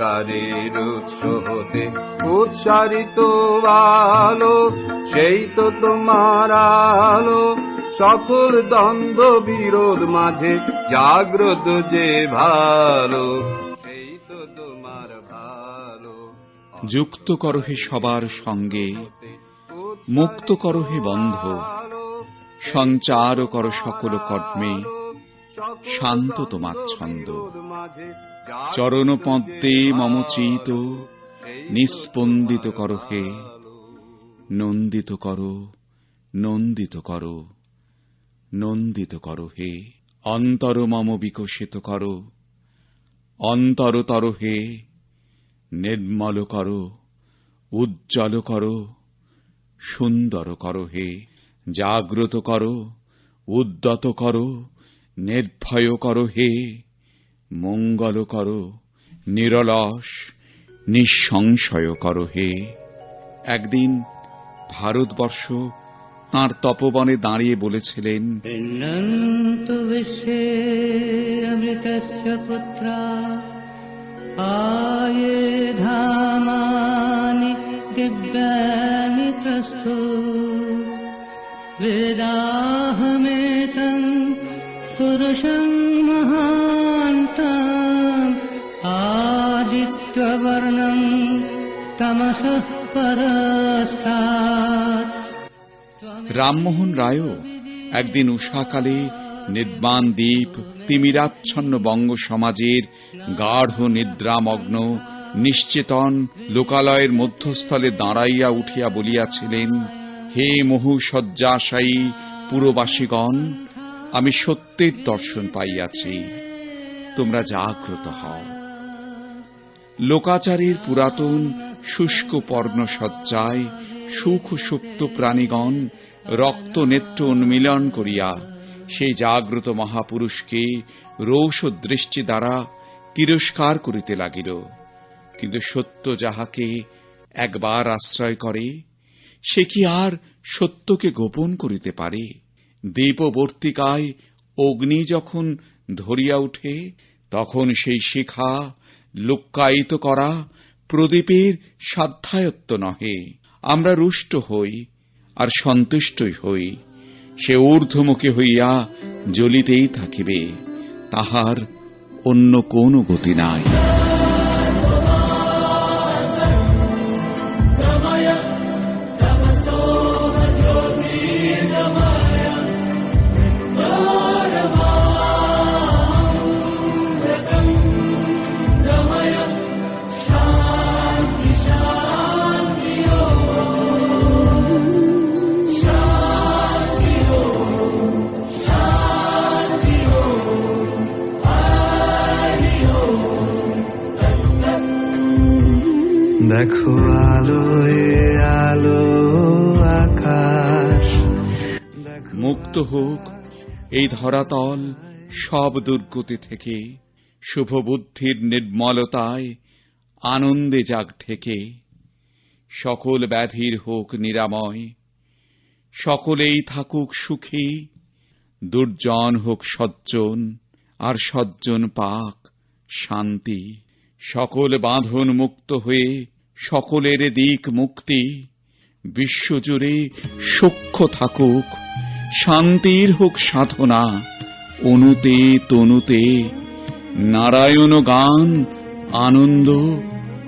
অন্ধকারের উৎস হতে উৎসারিত আলো, সেই তো তোমার আলো। সকল দ্বন্দ্ব বিরোধ মাঝে জাগ্রত যে ভালো, সেই তো তোমার ভালো। যুক্ত করো হে সবার সঙ্গে, মুক্ত করো হে বন্ধ। সঞ্চার করো সকল কর্মে, শান্ত তোমার ছন্দ। চরণ পদ্মে মম চিত নিস্পন্দিত কর হে। নন্দিত কর নন্দিত কর নন্দিত কর হে। অন্তর মম বিকশিত করো অন্তরতর হে। নির্মল কর উজ্জ্বল কর সুন্দর কর হে। জাগ্রত কর উদ্যত কর নির্ভয় কর হে। মঙ্গল করো নিরলস নিঃসংশয় করো হে একদিন ভারতবর্ষ তাঁর তপবনে দাঁড়িয়ে বলেছিলেন गृह्णन्तु विश्वे अमृतस्य पुत्रा आयुधामानि दिव्यानि त्रस्तु वेदाहमेतम् पुरुषं महान्तम् आदित्यवर्णम् तमसः परस्तात् রামমোহন রায়ও একদিন উষাকালে নির্বাণ দ্বীপ তিমিরাচ্ছন্ন বঙ্গ সমাজের গাঢ় নিদ্রামগ্ন নিশ্চেতন লোকালয়ের মধ্যস্থলে দাঁড়াইয়া উঠিয়া বলিয়াছিলেন হে মহু শয্যাশায়ী পুরবাসীগণ আমি সত্যের দর্শন পাইয়াছি তোমরা জাগ্রত হও লোকাচারের পুরাতন শুষ্ক পর্ণসজ্জায় সুখ সুপ্ত প্রাণীগণ রক্ত নেত্র উন্মিলন করিয়া সেই জাগ্রত মহাপুরুষকে রৌষ দৃষ্টি দ্বারা তিরস্কার করিতে লাগিল। কিন্তু সত্য যাহাকে একবার আশ্রয় করে, সে কি আর সত্যকে গোপন করিতে পারে? দ্বীপবর্তিকায় অগ্নি যখন ধরিয়া উঠে, তখন সেই শিখা লুক্কায়িত করা প্রদীপের সাধ্যায়ত্ত নহে। আমরা রুষ্ট হই আর সন্তুষ্টই হই। সে ঊর্ধ্বমুখী হইয়া জ্বলিতেই থাকিবে। তাহার অন্য কোন গতি নাই। দেখো আলো আলো, আকাশ। মুক্ত হোক এই ধরাতল সব দুর্গতি থেকে, শুভ বুদ্ধির নির্মলতায় আনন্দে জাগ ঠেকে সকল ব্যাধির হোক নিরাময়, সকলেই থাকুক সুখী, দুর্জন হোক সজ্জন, আর সজ্জন পাক শান্তি। সকল বাঁধন মুক্ত হয়ে সকলের দিক মুক্তি। বিশ্বজুড়ে সূক্ষ্ম থাকুক, শান্তির হোক সাধনা অনুতে তনুতে। নারায়ণ গান, আনন্দ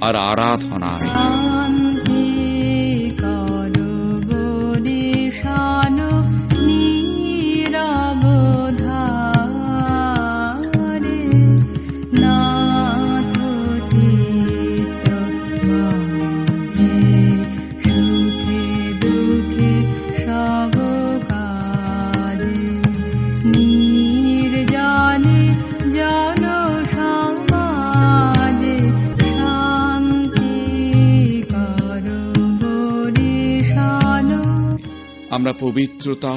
আর আরাধনায়। আমরা পবিত্রতা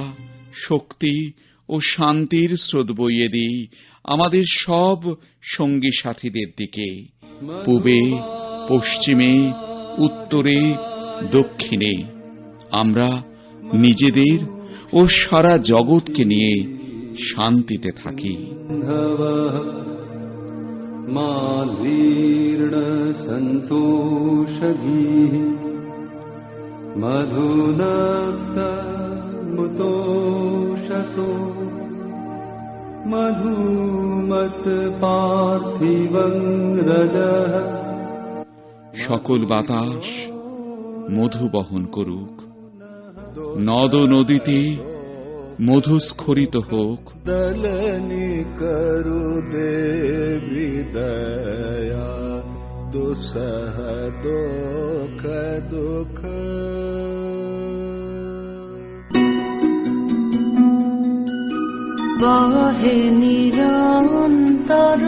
শক্তি ও শান্তির স্রোত বইয়ে দিই আমাদের সব সঙ্গী সাথীদের দিকে পূবে পশ্চিমে উত্তরে দক্ষিণে আমরা নিজেদের ও সারা জগৎকে নিয়ে শান্তিতে থাকি धवः माधीर्णस्य सघीः मधुनक्तमुतोषसो मधुमत्पार्थिवं रजः সকল বাতাস মধু বহন করুক নদ নদীতে মধুস্খরিত হোক दलनि करु देवी दया दुसह दुख বহে নিরন্তর